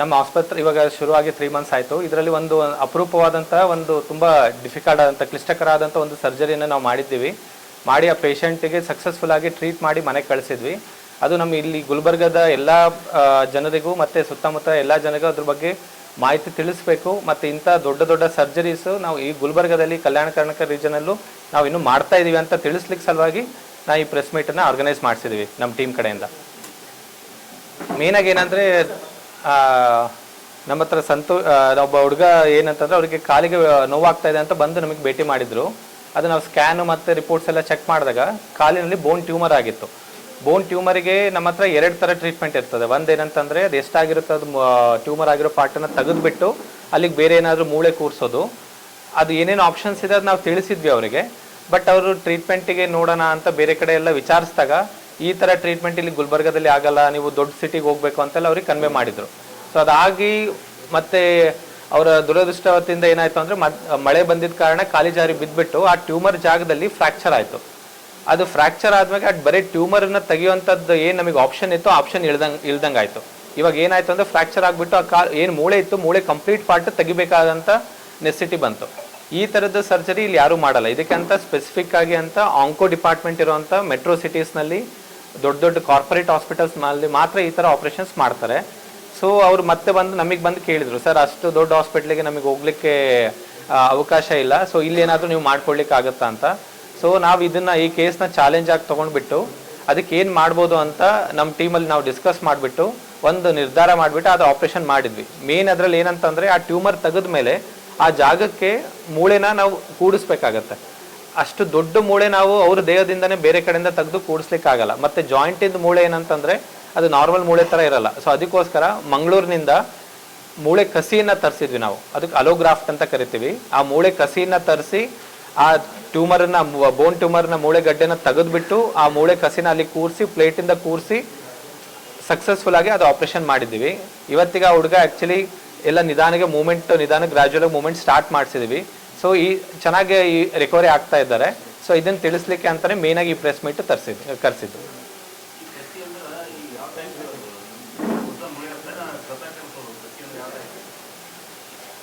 ನಮ್ಮ ಆಸ್ಪತ್ರೆ ಇವಾಗ ಶುರುವಾಗಿ ತ್ರೀ ಮಂತ್ಸ್ ಆಯಿತು. ಇದರಲ್ಲಿ ಒಂದು ಅಪರೂಪವಾದಂಥ ಒಂದು ತುಂಬ ಡಿಫಿಕಲ್ಟ್ ಆದಂಥ ಕ್ಲಿಷ್ಟಕರ ಆದಂಥ ಒಂದು ಸರ್ಜರಿಯನ್ನು ನಾವು ಮಾಡಿದ್ದೀವಿ. ಮಾಡಿ ಆ ಪೇಷಂಟಿಗೆ ಸಕ್ಸಸ್ಫುಲ್ ಆಗಿ ಟ್ರೀಟ್ ಮಾಡಿ ಮನೆಗೆ ಕಳಿಸಿದ್ವಿ. ಅದು ನಮ್ಮ ಇಲ್ಲಿ ಗುಲ್ಬರ್ಗದ ಎಲ್ಲ ಜನರಿಗೂ ಮತ್ತು ಸುತ್ತಮುತ್ತ ಎಲ್ಲ ಜನರಿಗೂ ಅದ್ರ ಬಗ್ಗೆ ಮಾಹಿತಿ ತಿಳಿಸ್ಬೇಕು. ಮತ್ತು ಇಂಥ ದೊಡ್ಡ ದೊಡ್ಡ ಸರ್ಜರೀಸು ನಾವು ಈ ಗುಲ್ಬರ್ಗದಲ್ಲಿ ಕಲ್ಯಾಣ ಕರ್ನಾಟಕ ರೀಜನಲ್ಲೂ ನಾವು ಇನ್ನೂ ಮಾಡ್ತಾ ಇದ್ದೀವಿ ಅಂತ ತಿಳಿಸ್ಲಿಕ್ಕೆ ಸಲುವಾಗಿ ನಾವು ಈ ಪ್ರೆಸ್ ಮೀಟನ್ನು ಆರ್ಗನೈಸ್ ಮಾಡಿಸಿದ್ದೀವಿ ನಮ್ಮ ಟೀಮ್ ಕಡೆಯಿಂದ. ಮೇನಾಗಿ ಏನಂದರೆ ನಮ್ಮ ಹತ್ರ ಸಂತೋ ಒಬ್ಬ ಹುಡುಗ ಏನಂತಂದ್ರೆ ಅವರಿಗೆ ಕಾಲಿಗೆ ನೋವಾಗ್ತಾ ಇದೆ ಅಂತ ಬಂದು ನಮಗೆ ಭೇಟಿ ಮಾಡಿದ್ರು. ಅದು ನಾವು ಸ್ಕ್ಯಾನ್ ಮತ್ತು ರಿಪೋರ್ಟ್ಸ್ ಎಲ್ಲ ಚೆಕ್ ಮಾಡಿದಾಗ ಕಾಲಿನಲ್ಲಿ ಬೋನ್ ಟ್ಯೂಮರ್ ಆಗಿತ್ತು. ಬೋನ್ ಟ್ಯೂಮರಿಗೆ ನಮ್ಮ ಹತ್ರ ಎರಡು ಥರ ಟ್ರೀಟ್ಮೆಂಟ್ ಇರ್ತದೆ. ಒಂದು ಏನಂತಂದರೆ ಅದು ಎಷ್ಟಾಗಿರುತ್ತೆ ಅದು ಟ್ಯೂಮರ್ ಆಗಿರೋ ಪಾರ್ಟನ್ನು ತೆಗೆದುಬಿಟ್ಟು ಅಲ್ಲಿಗೆ ಬೇರೆ ಏನಾದರೂ ಮೂಳೆ ಕೂರಿಸೋದು. ಅದು ಏನೇನು ಆಪ್ಷನ್ಸ್ ಇದೆ ಅದು ನಾವು ತಿಳಿಸಿದ್ವಿ ಅವರಿಗೆ. ಬಟ್ ಅವರು ಟ್ರೀಟ್ಮೆಂಟಿಗೆ ನೋಡೋಣ ಅಂತ ಬೇರೆ ಕಡೆ ಎಲ್ಲ ವಿಚಾರಿಸಿದಾಗ ಈ ಥರ ಟ್ರೀಟ್ಮೆಂಟ್ ಇಲ್ಲಿ ಗುಲ್ಬರ್ಗದಲ್ಲಿ ಆಗಲ್ಲ, ನೀವು ದೊಡ್ಡ ಸಿಟಿಗೆ ಹೋಗ್ಬೇಕು ಅಂತೆಲ್ಲ ಅವ್ರಿಗೆ ಕನ್ವೆ ಮಾಡಿದ್ರು. ಸೊ ಅದಾಗಿ ಮತ್ತೆ ಅವರ ದುರದೃಷ್ಟವತಿಯಿಂದ ಏನಾಯ್ತು ಅಂದ್ರೆ ಮಳೆ ಬಂದಿದ್ದ ಕಾರಣ ಖಾಲಿ ಜಾರಿ ಬಿದ್ದುಬಿಟ್ಟು ಆ ಟ್ಯೂಮರ್ ಜಾಗದಲ್ಲಿ ಫ್ರಾಕ್ಚರ್ ಆಯಿತು. ಅದು ಫ್ರಾಕ್ಚರ್ ಆದ್ಮೇಲೆ ಅದು ಬರೀ ಟ್ಯೂಮರ್ನ ತೆಗೆಯುವಂಥದ್ದು ಏನು ನಮಗೆ ಆಪ್ಷನ್ ಇತ್ತು ಆಪ್ಷನ್ ಇಳ್ದಂಗೆ ಇಳ್ದಂಗೆ ಆಯಿತು ಇವಾಗ ಏನಾಯ್ತು ಅಂದ್ರೆ ಫ್ರಾಕ್ಚರ್ ಆಗಿಬಿಟ್ಟು ಆ ಕಾ ಏನು ಮೂಳೆ ಇತ್ತು ಮೂಳೆ ಕಂಪ್ಲೀಟ್ ಪಾರ್ಟ್ ತೆಗಿಬೇಕಾದಂಥ ನೆಸಿಟಿ ಬಂತು. ಈ ಥರದ ಸರ್ಜರಿ ಇಲ್ಲಿ ಯಾರೂ ಮಾಡಲ್ಲ. ಇದಕ್ಕೆ ಅಂತ ಸ್ಪೆಸಿಫಿಕ್ ಆಗಿ ಅಂತ ಆಂಕೋ ಡಿಪಾರ್ಟ್ಮೆಂಟ್ ಇರುವಂಥ ಮೆಟ್ರೋ ಸಿಟೀಸ್ನಲ್ಲಿ ದೊಡ್ಡ ದೊಡ್ಡ ಕಾರ್ಪೊರೇಟ್ ಹಾಸ್ಪಿಟಲ್ಸ್ನಲ್ಲಿ ಮಾತ್ರ ಈ ಥರ ಆಪರೇಷನ್ಸ್ ಮಾಡ್ತಾರೆ. ಸೊ ಅವ್ರು ಮತ್ತೆ ಬಂದು ನಮಗೆ ಬಂದು ಕೇಳಿದರು, ಸರ್, ಅಷ್ಟು ದೊಡ್ಡ ಹಾಸ್ಪಿಟ್ಲಿಗೆ ನಮಗೆ ಹೋಗ್ಲಿಕ್ಕೆ ಅವಕಾಶ ಇಲ್ಲ. ಸೊ ಇಲ್ಲಿ ಏನಾದರೂ ನೀವು ಮಾಡ್ಕೊಳ್ಲಿಕ್ಕೆ ಆಗುತ್ತಾ ಅಂತ. ಸೊ ನಾವು ಇದನ್ನ ಈ ಕೇಸ್ನ ಚಾಲೆಂಜ್ ಆಗಿ ತೊಗೊಂಡ್ಬಿಟ್ಟು ಅದಕ್ಕೆ ಏನು ಮಾಡ್ಬೋದು ಅಂತ ನಮ್ಮ ಟೀಮಲ್ಲಿ ನಾವು ಡಿಸ್ಕಸ್ ಮಾಡಿಬಿಟ್ಟು, ಒಂದು ನಿರ್ಧಾರ ಮಾಡಿಬಿಟ್ಟು ಅದು ಆಪರೇಷನ್ ಮಾಡಿದ್ವಿ. ಮೇನ್ ಅದರಲ್ಲಿ ಏನಂತಂದರೆ, ಆ ಟ್ಯೂಮರ್ ತೆಗೆದ ಮೇಲೆ ಆ ಜಾಗಕ್ಕೆ ಮೂಳೆನ ನಾವು ಕೂಡಿಸ್ಬೇಕಾಗತ್ತೆ. ಅಷ್ಟು ದೊಡ್ಡ ಮೂಳೆ ನಾವು ಅವ್ರ ದೇಹದಿಂದನೇ ಬೇರೆ ಕಡೆಯಿಂದ ತೆಗೆದು ಕೂಡಿಸ್ಲಿಕ್ಕೆ ಆಗಲ್ಲ ಮತ್ತೆ ಜಾಯಿಂಟಿಂದ ಮೂಳೆ ಏನಂತಂದ್ರೆ ಅದು ನಾರ್ಮಲ್ ಮೂಳೆ ತರ ಇರಲ್ಲ. ಸೊ ಅದಕ್ಕೋಸ್ಕರ ಮಂಗಳೂರಿನಿಂದ ಮೂಳೆ ಕಸಿಯನ್ನ ತರಿಸಿದ್ವಿ ನಾವು. ಅದಕ್ಕೆ ಅಲೋಗ್ರಾಫ್ಟ್ ಅಂತ ಕರಿತೀವಿ. ಆ ಮೂಳೆ ಕಸಿಯನ್ನ ತರಿಸಿ ಆ ಟ್ಯೂಮರ್ನ ಬೋನ್ ಟ್ಯೂಮರ್ನ ಮೂಳೆ ಗಡ್ಡೆನ ತೆಗೆದ್ಬಿಟ್ಟು ಆ ಮೂಳೆ ಕಸಿನ ಅಲ್ಲಿ ಕೂರಿಸಿ ಪ್ಲೇಟಿಂದ ಕೂರಿಸಿ ಸಕ್ಸಸ್ಫುಲ್ ಆಗಿ ಅದು ಆಪರೇಷನ್ ಮಾಡಿದ್ದೀವಿ. ಇವತ್ತಿಗೆ ಆ ಹುಡುಗ ಆ್ಯಕ್ಚುಲಿ ಎಲ್ಲ ನಿಧಾನಕ್ಕೆ ಮೂಮೆಂಟ್ ನಿಧಾನ ಗ್ರಾಜುವಲ್ ಮೂಮೆಂಟ್ ಸ್ಟಾರ್ಟ್ ಮಾಡಿಸಿದ್ವಿ. ಸೊ ಈ ಚೆನ್ನಾಗಿ ಈ ರಿಕವರಿ ಆಗ್ತಾ ಇದ್ದಾರೆ. ಸೊ ಇದನ್ನು ತಿಳಿಸ್ಲಿಕ್ಕೆ ಅಂತಾನೆ ಮೇನ್ ಆಗಿ ಈ ಪ್ರೆಸ್ ಮೀಟ್ ತರಿಸಿದ್ದು ಕರೆಸಿದ್ದು.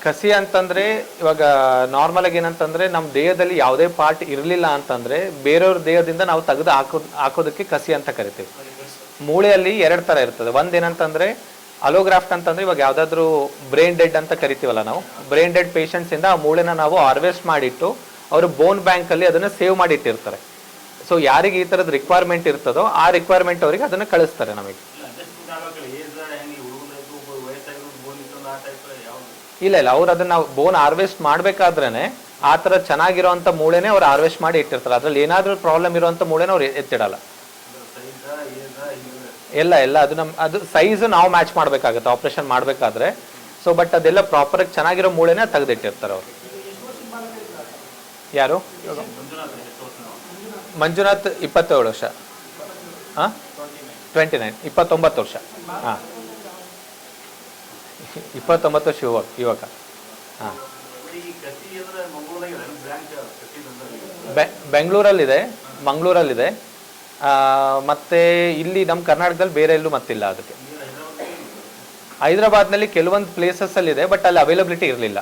ಕಸಿ ಅಂತಂದ್ರೆ, ಇವಾಗ ನಾರ್ಮಲ್ ಆಗಿ ಏನಂತಂದ್ರೆ ನಮ್ಮ ದೇಹದಲ್ಲಿ ಯಾವುದೇ ಪಾರ್ಟ್ ಇರಲಿಲ್ಲ ಅಂತಂದ್ರೆ, ಬೇರೆಯವ್ರ ದೇಹದಿಂದ ನಾವು ತೆಗೆದು ಹಾಕೋ, ಹಾಕೋದಕ್ಕೆ ಕಸಿ ಅಂತ ಕರಿತೀವಿ. ಮೂಳೆಯಲ್ಲಿ ಎರಡು ತರ ಇರ್ತದೆ. ಒಂದ್ ಏನಂತಂದ್ರೆ ಅಲೋಗ್ರಾಫ್ಟ್ ಅಂತಂದ್ರೆ ಇವಾಗ ಯಾವ್ದಾದ್ರು ಬ್ರೈನ್ ಡೆಡ್ ಅಂತ ಕರಿತೀವಲ್ಲ ನಾವು, ಬ್ರೈನ್ ಡೆಡ್ ಪೇಷಂಟ್ಸ್ ಇಂದ ಆ ಮೂಳೆನ ನಾವು ಹಾರ್ವೆಸ್ಟ್ ಮಾಡಿಟ್ಟು ಅವರು ಬೋನ್ ಬ್ಯಾಂಕ್ ಅಲ್ಲಿ ಅದನ್ನ ಸೇವ್ ಮಾಡಿಟ್ಟಿರ್ತಾರೆ. ಸೊ ಯಾರಿಗೆ ಈ ತರದ ರಿಕ್ವೈರ್ಮೆಂಟ್ ಇರ್ತದೋ ಆ ರಿಕ್ವೈರ್ಮೆಂಟ್ ಅವರಿಗೆ ಅದನ್ನ ಕಳಿಸ್ತಾರೆ ನಮಗೆ. ಇಲ್ಲ ಇಲ್ಲ, ಅವ್ರು ಅದನ್ನ ಬೋನ್ ಹಾರ್ವೆಸ್ಟ್ ಮಾಡ್ಬೇಕಾದ್ರೇನೆ ಆ ತರ ಚೆನ್ನಾಗಿರೋಂಥ ಮೂಳೆನೆ ಅವ್ರು ಹಾರ್ವೆಸ್ಟ್ ಮಾಡಿ ಇಟ್ಟಿರ್ತಾರೆ. ಅದ್ರಲ್ಲಿ ಏನಾದ್ರೂ ಪ್ರಾಬ್ಲಮ್ ಇರುವಂತ ಮೂಳೆನ ಅವ್ರು ಎತ್ತಿಡಲ್ಲ. ಎಲ್ಲ ಎಲ್ಲ ಅದು ನಮ್ಮ ಅದು ಸೈಜ್ ನಾವು ಮ್ಯಾಚ್ ಮಾಡ್ಬೇಕಾಗತ್ತೆ ಆಪರೇಷನ್ ಮಾಡ್ಬೇಕಾದ್ರೆ. ಸೊ ಬಟ್ ಅದೆಲ್ಲ ಪ್ರಾಪರ್ ಆಗಿ ಚೆನ್ನಾಗಿರೋ ಮೂಳೆನೇ ತೆಗೆದಿಟ್ಟಿರ್ತಾರೆ ಅವರು. ಯಾರು? ಮಂಜುನಾಥ್ ಇಪ್ಪತ್ತೇಳು ವರ್ಷ. ಹಾಂ ಟ್ವೆಂಟಿ ನೈನ್ ಇಪ್ಪತ್ತೊಂಬತ್ತು ವರ್ಷ. ಹಾಂ. ಇಪ್ಪತ್ತೊಂಬತ್ತು ವರ್ಷ ಯುವಕ ಯುವಕ. ಹಾಂ. ಬೆಂಗಳೂರಲ್ಲಿದೆ ಮಂಗಳೂರಲ್ಲಿದೆ. ಮತ್ತೆ ಇಲ್ಲಿ ನಮ್ಮ ಕರ್ನಾಟಕದಲ್ಲಿ ಬೇರೆ ಎಲ್ಲೂ ಮತ್ತಿಲ್ಲ ಅದಕ್ಕೆ. ಹೈದರಾಬಾದ್ನಲ್ಲಿ ಕೆಲವೊಂದು ಪ್ಲೇಸಸ್ ಅಲ್ಲಿ ಇದೆ ಬಟ್ ಅಲ್ಲಿ ಅವೈಲಬಿಲಿಟಿ ಇರಲಿಲ್ಲ.